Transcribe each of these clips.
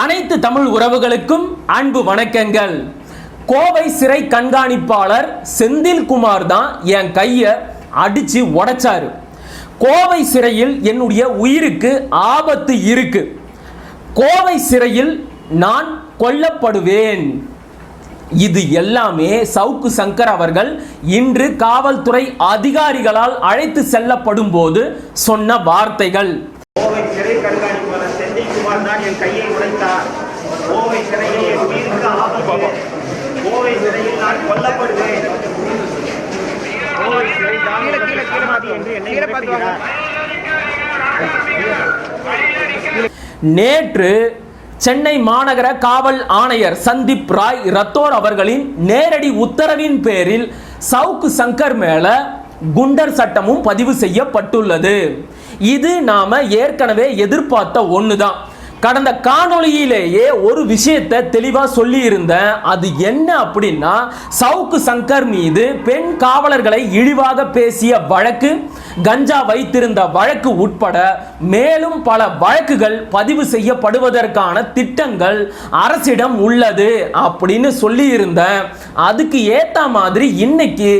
அனைத்து தமிழ் உறவுகளுக்கும் அன்பு வணக்கங்கள். கோவை சிறை கண்காணிப்பாளர் செந்தில்குமார் தான் என் கையை அடித்து உடைச்சாரு. கோவை சிறையில் என்னுடைய உயிருக்கு ஆபத்து இருக்கு. கோவை சிறையில் நான் கொல்லப்படுவேன். இது எல்லாமே சவுக்கு சங்கர் அவர்கள் இன்று காவல்துறை அதிகாரிகளால் அழைத்து செல்லப்படும் போது சொன்ன வார்த்தைகள் கோவை சிறை கண்காணிப்பாளர் செந்தில்குமார் தான் என் கையை உடைத்தார் கோவை சிறையில் என் உயிருக்கு ஆபத்து கோவை சிறையில் நான் கொல்லப்படுவேன் கோவை சிறை தான் எனக்கு சமாதி என்று என்னை மிரட்டுகிறார். நேற்று சென்னை மாநகர காவல் ஆணையர் சந்தீப் ராய் ரத்தோர் அவர்களின் நேரடி உத்தரவின் பேரில் சவுக்கு சங்கர் மேல குண்டர் சட்டமும் பதிவு செய்யப்பட்டுள்ளது. இது நாம ஏற்கனவே எதிர்பார்த்த ஒண்ணுதான். கடந்த காணொளியிலேயே ஒரு விஷயத்தை தெளிவாக சொல்லியிருந்தேன். அது என்ன அப்படின்னா சவுக்கு சங்கர் மீது பெண் காவலர்களை இழிவாக பேசிய வழக்கு கஞ்சா வைத்திருந்த வழக்கு உட்பட மேலும் பல வழக்குகள் பதிவு செய்யப்படுவதற்கான திட்டங்கள் அரசிடம் உள்ளது அப்படின்னு சொல்லியிருந்தேன். அதுக்கு ஏற்ற மாதிரி இன்னைக்கு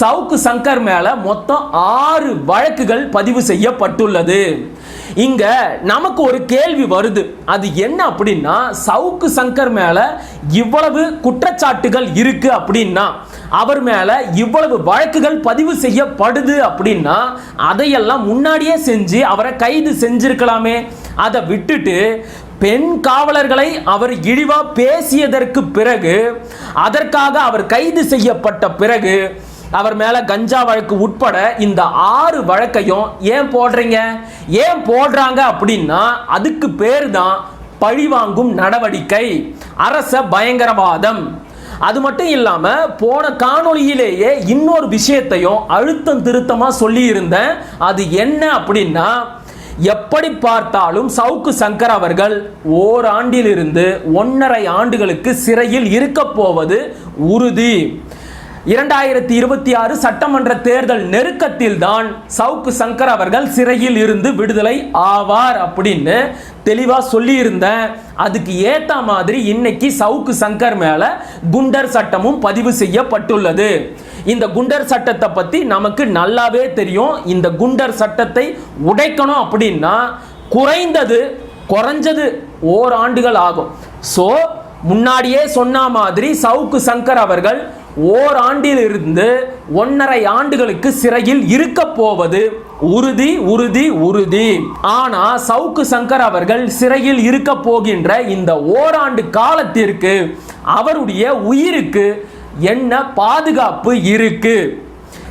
சவுக்கு சங்கர் மேலே மொத்தம் ஆறு வழக்குகள் பதிவு செய்யப்பட்டுள்ளது. இங்க நமக்கு ஒரு கேள்வி வருது. அது என்ன அப்படின்னா சவுக்கு சங்கர் மேல இவ்வளவு குற்றச்சாட்டுகள் இருக்கு அப்படின்னா அவர் மேல இவ்வளவு வழக்குகள் பதிவு செய்யப்படுது அப்படின்னா அதையெல்லாம் முன்னாடியே செஞ்சு அவரை கைது செஞ்சிருக்கலாமே. அதை விட்டுட்டு பெண் காவலர்களை அவர் இழிவா பேசியதற்கு பிறகு அதற்காக அவர் கைது செய்யப்பட்ட பிறகு அவர் மேல கஞ்சா வழக்கு உட்பட இந்த ஆறு வழக்கையும் ஏன் போடுறீங்க? ஏன் போடுறாங்க அப்படின்னா அதுக்கு பேர் தான் பழிவாங்கும் நடவடிக்கை. அரச பயங்கரவாதம். அது மட்டும் இல்லாம போன காணொளியிலேயே இன்னொரு விஷயத்தையும் அழுத்தம் திருத்தமா சொல்லி இருந்தேன் அது என்ன அப்படின்னா எப்படி பார்த்தாலும் சவுக்கு சங்கர் அவர்கள் ஓராண்டிலிருந்து ஒன்றரை ஆண்டுகளுக்கு சிறையில் இருக்க போவது உறுதி. இரண்டாயிரத்தி இருபத்தி ஆறு சட்டமன்ற தேர்தல் நெருக்கத்தில் தான் சவுக்கு சங்கர் அவர்கள் சிறையில் இருந்து விடுதலை ஆவார் அப்படின்னு தெளிவாக சொல்லியிருந்தேன் அதுக்கு ஏற்ற மாதிரி இன்னைக்கு சவுக்கு சங்கர் மேலே குண்டர் சட்டமும் பதிவு செய்யப்பட்டுள்ளது. இந்த குண்டர் சட்டத்தை பற்றி நமக்கு நல்லாவே தெரியும். இந்த குண்டர் சட்டத்தை உடைக்கணும் அப்படின்னா குறைந்தது குறைஞ்சது ஓராண்டுகள் ஆகும். ஸோ முன்னாடியே சொன்ன மாதிரி சவுக்கு சங்கர் அவர்கள் ஓராண்டிலிருந்து ஒன்றரை ஒன்னரை ஆண்டுகளுக்கு சிறையில் இருக்க போவது உறுதி உறுதி உறுதி. ஆனா சவுக்கு சங்கர் அவர்கள் சிறையில் இருக்க போகின்ற இந்த ஓராண்டு காலத்திற்கு அவருடைய உயிருக்கு என்ன பாதுகாப்பு இருக்கு?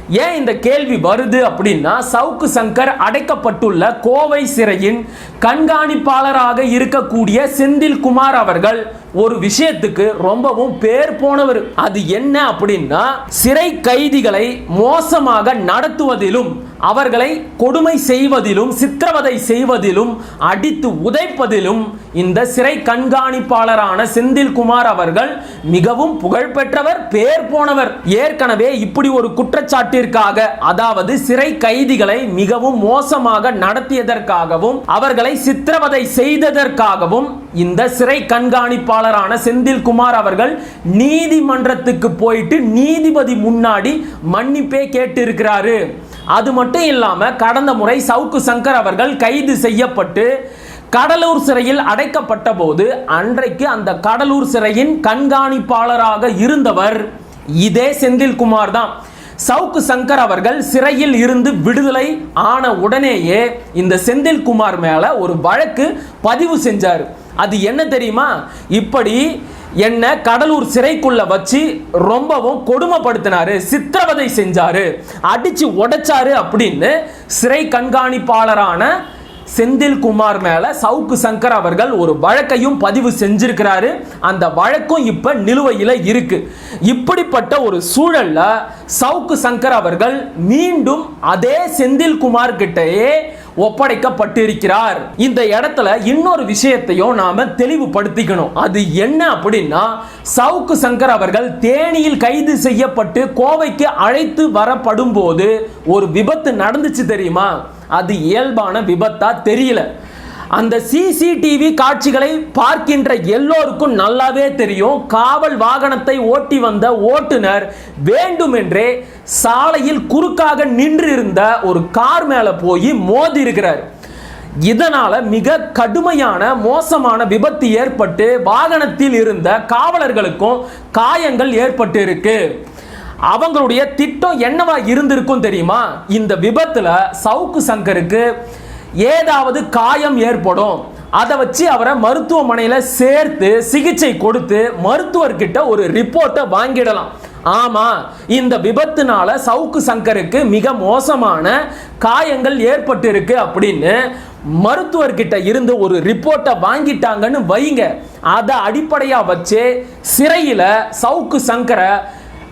ஏன் இந்த கேள்வி வருது அப்படின்னா சவுக்கு சங்கர் அடைக்கப்பட்டுள்ள கோவை சிறையின் கண்காணிப்பாளராக இருக்கக்கூடிய செந்தில் குமார் அவர்கள் ஒரு விஷயத்துக்கு ரொம்பவும் பேர் போனவர். அது என்ன அப்படின்னா சிறை கைதிகளை மோசமாக நடத்துவதிலும் அவர்களை கொடுமை செய்வதிலும் சித்திரவதை செய்வதிலும் அடித்து உதைப்பதிலும் இந்த சிறை கண்காணிப்பாளரான செந்தில்குமார் அவர்கள் மிகவும் புகழ்பெற்றவர் பேர் போனவர். ஏற்கனவே இப்படி ஒரு குற்றச்சாட்டிற்காக அதாவது சிறை கைதிகளை மிகவும் மோசமாக நடத்தியதற்காகவும் அவர்களை சித்திரவதை செய்ததற்காகவும் இந்த சிறை கண்காணிப்பாளரான செந்தில்குமார் அவர்கள் நீதிமன்றத்துக்கு போயிட்டு நீதிபதி முன்னாடி மன்னிப்பே கேட்டு இருக்கிறாரு அது மட்டும் இல்லாமல் கடந்த முறை சவுக்கு சங்கர் அவர்கள் கைது செய்யப்பட்டு கடலூர் சிறையில் அடைக்கப்பட்ட போது அன்றைக்கு அந்த கடலூர் சிறையின் கண்காணிப்பாளராக இருந்தவர் இதே செந்தில்குமார் தான். சவுக்கு சங்கர் அவர்கள் சிறையில் இருந்து விடுதலை ஆன உடனேயே இந்த செந்தில்குமார் மேல ஒரு வழக்கு பதிவு செஞ்சார். அது என்ன தெரியுமா? இப்படி என்ன கடலூர் சிறைக்குள்ள வச்சு ரொம்பவும் கொடுமைப்படுத்தினாரு சித்திரவதை செஞ்சாரு அடிச்சு உடைச்சாரு அப்படின்னு சிறை கண்காணிப்பாளரான செந்தில் குமார் மேல சவுக்கு சங்கர் அவர்கள் ஒரு வழக்கையும் பதிவு செஞ்சிருக்கிறாரு. அந்த வழக்கும் இப்ப நிலுவையில் இருக்கு. இப்படிப்பட்ட ஒரு சூழல்ல சவுக்கு சங்கர் அவர்கள் மீண்டும் அதே செந்தில் குமார் கிட்டயே ஒப்படைக்கப்பட்டிருக்கிறார். இந்த இடத்துல இன்னொரு விஷயத்தையும் நாம தெளிவுபடுத்திக்கணும். அது என்ன அப்படின்னா சவுக்கு சங்கர் அவர்கள் தேனியில் கைது செய்யப்பட்டு கோவைக்கு அழைத்து வரப்படும் போது ஒரு விபத்து நடந்துச்சு தெரியுமா? அது இயல்பான விபத்தா தெரியல. அந்த சிசிடிவி காட்சிகளை பார்க்கின்ற எல்லோருக்கும் நல்லாவே தெரியும். காவல் வாகனத்தை ஓட்டி வந்த ஓட்டுநர் வேண்டுமென்றே சாலையில் குறுக்காக நின்றிருந்த ஒரு கார் மேலே போய் மோதி இருக்கிறார். இதனால மிக கடுமையான மோசமான விபத்து ஏற்பட்டு வாகனத்தில் இருந்த காவலர்களுக்கும் காயங்கள் ஏற்பட்டு இருக்கு அவங்களுடைய திட்டம் என்னவா இருந்திருக்கும் தெரியுமா? இந்த விபத்தில் சவுக்கு சங்கருக்கு ஏதாவது காயம் ஏற்படும். அதை வச்சு அவரை மருத்துவமனையில் சேர்த்து சிகிச்சை கொடுத்து மருத்துவர்கிட்ட ஒரு ரிப்போர்ட்டை வாங்கிடலாம். ஆமாம் இந்த விபத்துனால சவுக்கு சங்கருக்கு மிக மோசமான காயங்கள் ஏற்பட்டிருக்கு அப்படின்னு மருத்துவர்கிட்ட இருந்து ஒரு ரிப்போர்ட்டை வாங்கிட்டாங்கன்னு வைங்க. அதை அடிப்படையாக வச்சு சிறையில் சவுக்கு சங்கரை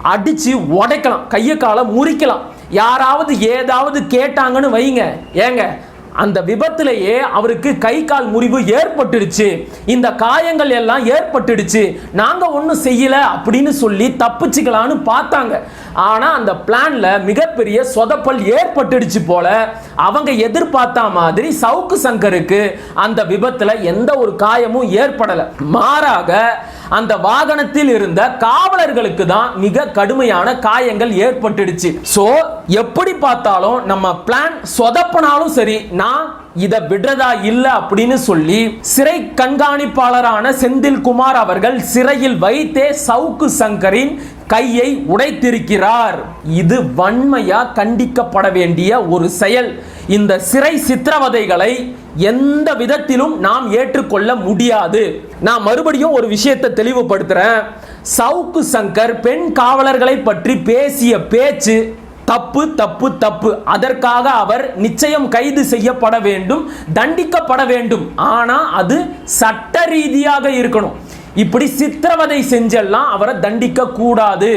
அடித்து உடைக்கலாம் கையை காலை முறிக்கலாம். யாராவது ஏதாவது கேட்டாங்கன்னு வைங்க. ஏங்க அந்த விபத்திலேயே அவருக்கு கை கால் முறிவு ஏற்பட்டுடுச்சு. இந்த காயங்கள் எல்லாம் ஏற்பட்டுடுச்சு. நாங்கள் ஒன்றும் செய்யலை அப்படின்னு சொல்லி தப்பிச்சுக்கலான்னு பார்த்தாங்க. ஆனால் அந்த பிளானில் மிகப்பெரிய சொதப்பல் ஏற்பட்டுடுச்சு போல அவங்க எதிர்பார்த்த மாதிரி சவுக்கு சங்கருக்கு அந்த விபத்தில் எந்த ஒரு காயமும் ஏற்படலை. மாறாக அந்த வாகனத்தில் இருந்த காவலர்களுக்கு தான் மிக கடுமையான காயங்கள் ஏற்பட்டுடுச்சு. சோ எப்படி பார்த்தாலும் நம்ம பிளான் சொதப்பினாலும் சரி நான் இதை விடுறதா இல்ல அப்படின்னு சொல்லி சிறை கண்காணிப்பாளரான செந்தில்குமார் அவர்கள் சிறையில் வைத்தே சவுக்கு சங்கரின் கையை உடைத்திருக்கிறார். இது வன்மையா கண்டிக்கப்பட வேண்டிய ஒரு செயல். இந்த சிறை சித்திரவதைகளை எந்த விதத்திலும் நாம் ஏற்றுக்கொள்ள முடியாது. நான் மறுபடியும் ஒரு விஷயத்தை தெளிவுபடுத்துறேன். சவுக்கு சங்கர் பெண் காவலர்களை பற்றி பேசிய பேச்சு தப்பு தப்பு தப்பு. அதற்காக அவர் நிச்சயம் கைது செய்யப்பட வேண்டும் தண்டிக்கப்பட வேண்டும். ஆனால் அது சட்ட ரீதியாக இருக்கணும். இப்படி சித்திரவதை செஞ்செல்லாம் அவரை தண்டிக்க கூடாது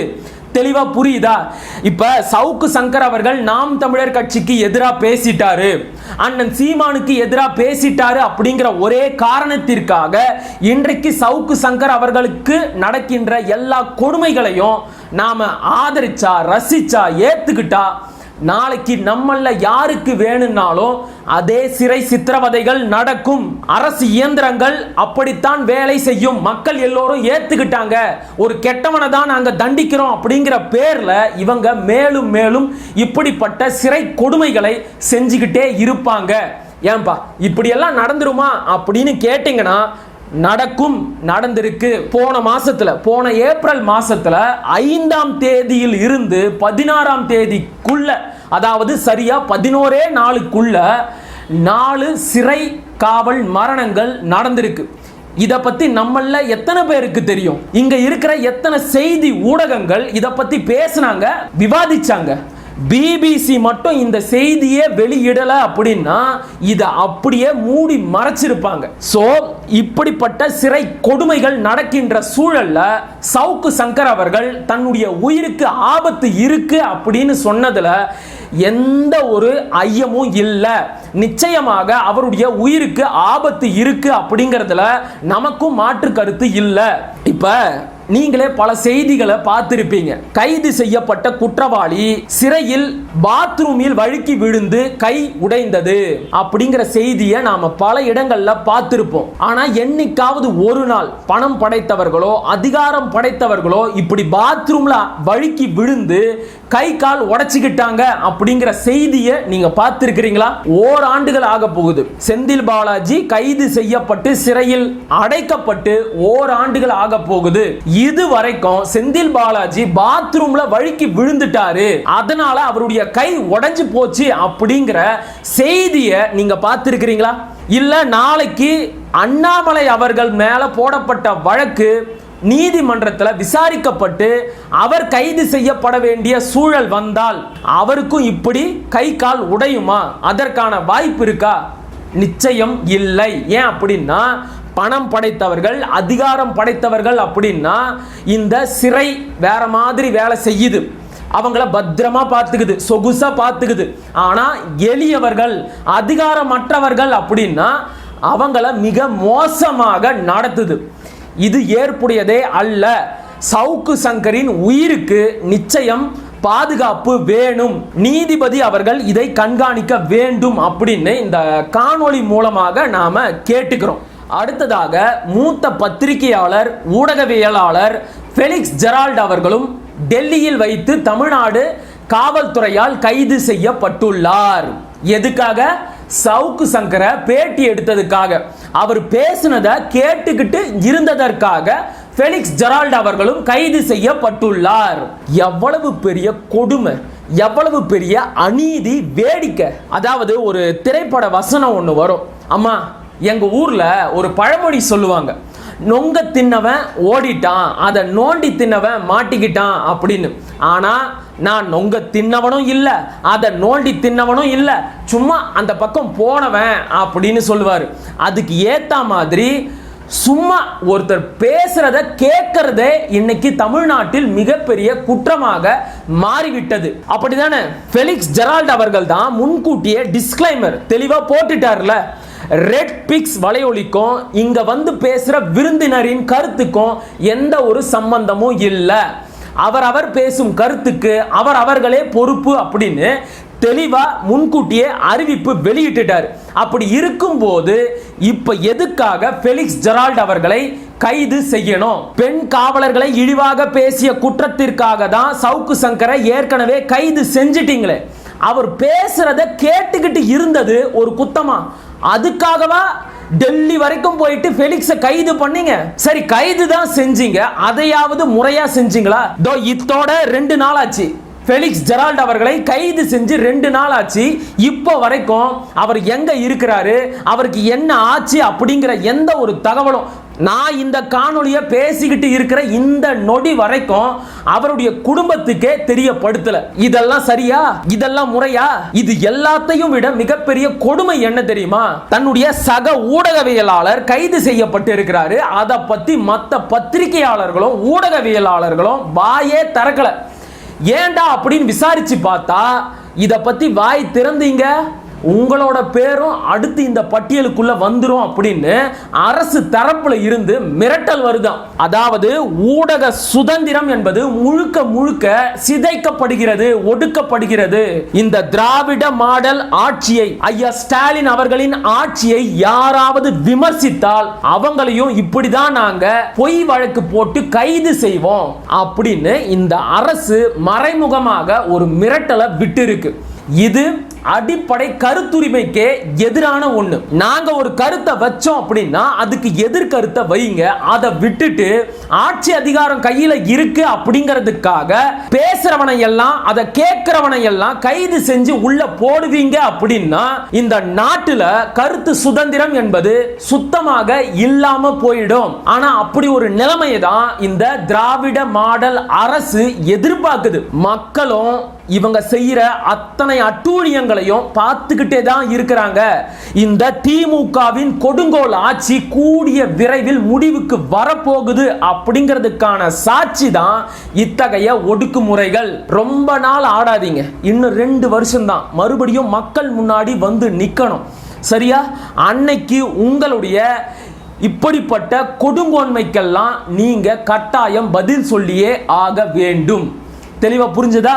தெளிவா புரியுதா? இப்ப சவுக்கு சங்கர் அவர்கள் நாம் தமிழர் கட்சிக்கு எதிராக பேசிட்டாரு. அண்ணன் சீமானுக்கு எதிராக பேசிட்டாரு அப்படிங்கிற ஒரே காரணத்திற்காக இன்றைக்கு சவுக்கு சங்கர் அவர்களுக்கு நடக்கின்ற எல்லா கொடுமைகளையும் நாம ஆதரிச்சா ரசிச்சா ஏத்துக்கிட்டா நாளைக்கு நம்மள யாருக்கு வேணும்னாலும் அதே சிறை சித்திரவதைகள் நடக்கும். அரசு இயந்திரங்கள் அப்படித்தான் வேலை செய்யும். மக்கள் எல்லோரும் ஏத்துக்கிட்டாங்க. ஒரு கெட்டவனை தான் நாங்கள் தண்டிக்கிறோம் அப்படிங்கிற பேர்ல இவங்க மேலும் மேலும் இப்படிப்பட்ட சிறை கொடுமைகளை செஞ்சுக்கிட்டே இருப்பாங்க. ஏன்பா இப்படியெல்லாம் நடந்துருமா அப்படின்னு கேட்டிங்கன்னா நடக்கும் நடந்திருக்கு. போன மாசத்துல போன ஏப்ரல் மாசத்துல ஐந்தாம் தேதியில் இருந்து பதினாறாம் தேதிக்குள்ள அதாவது சரியா பதினோரே நாளுக்குள்ள நாலு சிறை காவல் மரணங்கள் நடந்திருக்கு. இதை பத்தி நம்மள எத்தனை பேருக்கு தெரியும்? இங்க இருக்கிற எத்தனை செய்தி ஊடகங்கள் இதை பத்தி பேசுனாங்க விவாதிச்சாங்க. பிபிசி மட்டும் இந்த செய்தியே வெளியிடலை அப்படின்னா இதை அப்படியே மூடி மறைச்சிருப்பாங்க. ஸோ இப்படிப்பட்ட சிறை கொடுமைகள் நடக்கின்ற சூழல்ல சவுக்கு சங்கர் அவர்கள் தன்னுடைய உயிருக்கு ஆபத்து இருக்கு அப்படின்னு சொன்னதுல எந்த ஒரு ஐயமும் இல்லை. நிச்சயமாக அவருடைய உயிருக்கு ஆபத்து இருக்கு அப்படிங்கிறதுல நமக்கும் மாற்று கருத்து இல்லை. இப்போ நீங்களே பல செய்திகளை பார்த்திருப்பீங்க. கைது செய்யப்பட்ட குற்றவாளி சிறையில் பாத்ரூமில் வழுக்கி விழுந்து கை உடைந்தது அப்படிங்கிற செய்தியை நாம பல இடங்கள்ல பார்த்திருப்போம். ஆனா என்னைக்காவது ஒரு நாள் பணம் படைத்தவர்களோ அதிகாரம் படைத்தவர்களோ இப்படி பாத்ரூம்ல வழுக்கி விழுந்து கை கால் உடச்சிக்கிட்டாங்க அப்படிங்கிற செய்தியை நீங்க பார்த்திருக்கிறீங்களா? ஓராண்டுகள் ஆக போகுது. செந்தில் பாலாஜி கைது செய்யப்பட்டு சிறையில் அடைக்கப்பட்டு ஓராண்டுகள் ஆக போகுது. இது வரைக்கும் செந்தில் பாலாஜி பாத்ரூம்ல வழுக்கி விழுந்துட்டாரு. அதனால அவருடைய கை உடைஞ்சு போச்சு அப்படிங்கிற செய்தியை நீங்க பார்த்திருக்கிறீங்களா? இல்ல நாளைக்கு அண்ணாமலை அவர்கள் மேல போடப்பட்ட வழக்கு நீதிமன்றத்தில் விசாரிக்கப்பட்டு அவர் கைது செய்யப்பட வேண்டிய சூழல் வந்தால் அவருக்கும் இப்படி கை கால் உடையுமா? அதற்கான வாய்ப்பு இருக்கா? நிச்சயம் இல்லை. ஏன் அப்படின்னா பணம் படைத்தவர்கள் அதிகாரம் படைத்தவர்கள் அப்படின்னா இந்த சிறை வேற மாதிரி வேலை செய்யுது. அவங்கள பத்திரமா பார்த்துக்குது சொகுசா பார்த்துக்குது. ஆனா எளியவர்கள் அதிகாரமற்றவர்கள் அப்படின்னா அவங்கள மிக மோசமாக நடத்துது. இது ஏற்புடையதே அல்ல. சவுக்கு சங்கரின் உயிருக்கு நிச்சயம் பாதுகாப்பு வேணும். நீதிபதி அவர்கள் இதை கண்காணிக்க வேண்டும் அப்படின்னு இந்த காணொளி மூலமாக நாம கேட்டுக்கிறோம். அடுத்ததாக மூத்த பத்திரிகையாளர் ஊடகவியலாளர் ஃபெலிக்ஸ் ஜெரால்ட் அவர்களும் டெல்லியில் வைத்து தமிழ்நாடு காவல்துறையால் கைது செய்யப்பட்டுள்ளார். எதுக்காக? சவுக்கு சங்கரை பேட்டி எடுத்ததுக்காக. அவர் பேசினதை கேட்டுக்கிட்டு இருந்ததற்காக ஃபெலிக்ஸ் ஜெரால்ட் அவர்களும் கைது செய்யப்பட்டுள்ளார். எவ்வளவு பெரிய கொடுமை எவ்வளவு பெரிய அநீதி வேடிக்கை. அதாவது ஒரு திரைப்பட வசனம் ஒன்று வரும். அம்மா எங்கள் ஊரில் ஒரு பழமொழி சொல்லுவாங்க. நொங்க தின்னவன் ஓடிட்டான். அதை நோண்டி தின்னவன் மாட்டிக்கிட்டான் அப்படின்னு. ஆனால் நான் நொங்க தின்னவனும் இல்லை. அதை நோண்டி தின்னவனும் இல்லை. சும்மா அந்த பக்கம் போனவன் அப்படின்னு சொல்லுவார். அதுக்கு ஏற்ற மாதிரி சும்மா ஒருத்தர் பேசுறத கேட்கறதே இன்னைக்கு தமிழ்நாட்டில் மிகப்பெரிய குற்றமாக மாறிவிட்டது. அப்படிதானே? ஃபெலிக்ஸ் ஜெரால்ட் அவர்கள் தான் முன்கூட்டியே டிஸ்க்ளைமர் தெளிவாக போட்டுட்டார்ல. ரெட் பிக்ஸ் வலையொலிக்கும் இங்க வந்து பேசுற விருந்தினரின் கருத்துக்கும் எந்த ஒரு சம்பந்தமும் இல்லை. அவர் அவர் பேசும் கருத்துக்கு அவர் அவர்களே பொறுப்பு அப்படின்னு தெளிவா முன்கூட்டியே அறிவிப்பு வெளியிட்டுட்டார். அப்படி இருக்கும்போது இப்ப எதுக்காக ஃபெலிக்ஸ் ஜெரால்ட் அவர்களை கைது செய்யணும்? பெண் காவலர்களை இழிவாக பேசிய குற்றத்திற்காக தான் சவுக்கு சங்கரை ஏற்கனவே கைது செஞ்சிட்டீங்களே. அவர் பேசுறத கேட்டுக்கிட்டு இருந்தது ஒரு குத்தமா? அதுக்காகவா டெல்லி வரைக்கும் போயிட்டு ஃபெலிக்ஸை கைது பண்ணீங்க? சரி கைது தான் செஞ்சீங்க. அதையாவது முறையா செஞ்சீங்களா? தோ இத்தோட ரெண்டு நாள் ஆச்சு ஃபெலிக்ஸ் ஜெரால்ட் அவர்களை கைது செஞ்சு ரெண்டு நாள் ஆச்சு. இப்போ வரைக்கும் அவர் எங்க இருக்கிறாரு? அவருக்கு என்ன ஆச்சு அப்படிங்கிற எந்த ஒரு தகவலும் நான் இந்த காணொலியை பேசிக்கிட்டு இருக்கிற இந்த நொடி வரைக்கும் அவருடைய குடும்பத்துக்கே தெரியப்படுத்தல. இதெல்லாம் சரியா? இதெல்லாம் முறையா? இது எல்லாத்தையும் விட மிகப்பெரிய கொடுமை என்ன தெரியுமா? தன்னுடைய சக ஊடகவியலாளர் கைது செய்யப்பட்டு இருக்கிறாரு. அதை பத்தி மற்ற பத்திரிகையாளர்களும் ஊடகவியலாளர்களும் வாயே திறக்கல. ஏன்டா அப்படின்னு விசாரிச்சு பார்த்தா இதை பத்தி வாய் திறந்தீங்க? உங்களோட பேரும் அடுத்து இந்த பட்டியலுக்குள்ள வந்துடும் அப்படின்னு அரசு தரப்புல இருந்து மிரட்டல் வருதாம் அதாவது ஊடக சுதந்திரம் என்பது முழுக்க முழுக்க சிதைக்கப்படுகிறது ஒடுக்கப்படுகிறது. இந்த திராவிட மாடல் ஆட்சியை ஐயா ஸ்டாலின் அவர்களின் ஆட்சியை யாராவது விமர்சித்தால் அவங்களையும் இப்படிதான் நாங்க பொய் வழக்கு போட்டு கைது செய்வோம் அப்படின்னு இந்த அரசு மறைமுகமாக ஒரு மிரட்டலை விட்டு இருக்கு இது அடிப்படை கருத்துரிமைக்கே எதிரான ஒண்ணு. நாங்க ஒரு கருத்தை வச்சோம் அப்படின்னா அதுக்கு எதிர்கருத்தை வைங்க. அதை விட்டுட்டு ஆட்சி அதிகாரம் கையில இருக்கு அப்படிங்கிறதுக்காக பேசுறவனை எல்லாம் அதை கேட்கிறவனை எல்லாம் கைது செஞ்சு உள்ள போடுவீங்க அப்படின்னா இந்த நாட்டுல கருத்து சுதந்திரம் என்பது சுத்தமாக இல்லாம போயிடும். ஆனா அப்படி ஒரு நிலைமையை தான் இந்த திராவிட மாடல் அரசு எதிர்பார்க்குது. மக்களும் இவங்க செய்கிற அத்தனை அட்டூழியங்களையும் பார்த்துக்கிட்டே தான் இருக்கிறாங்க. இந்த திமுகவின் கொடுங்கோல் ஆட்சி கூடிய விரைவில் முடிவுக்கு வரப்போகுது அப்படிங்கிறதுக்கான சாட்சி தான் இத்தகைய ஒடுக்குமுறைகள். ரொம்ப நாள் ஆடாதீங்க. இன்னும் ரெண்டு வருஷம் தான் மறுபடியும் மக்கள் முன்னாடி வந்து நிற்கணும் சரியா? அன்னைக்கு உங்களுடைய இப்படிப்பட்ட கொடுங்கோன்மைக்கெல்லாம் நீங்கள் கட்டாயம் பதில் சொல்லியே ஆக வேண்டும். தெளிவாக புரிஞ்சுதா?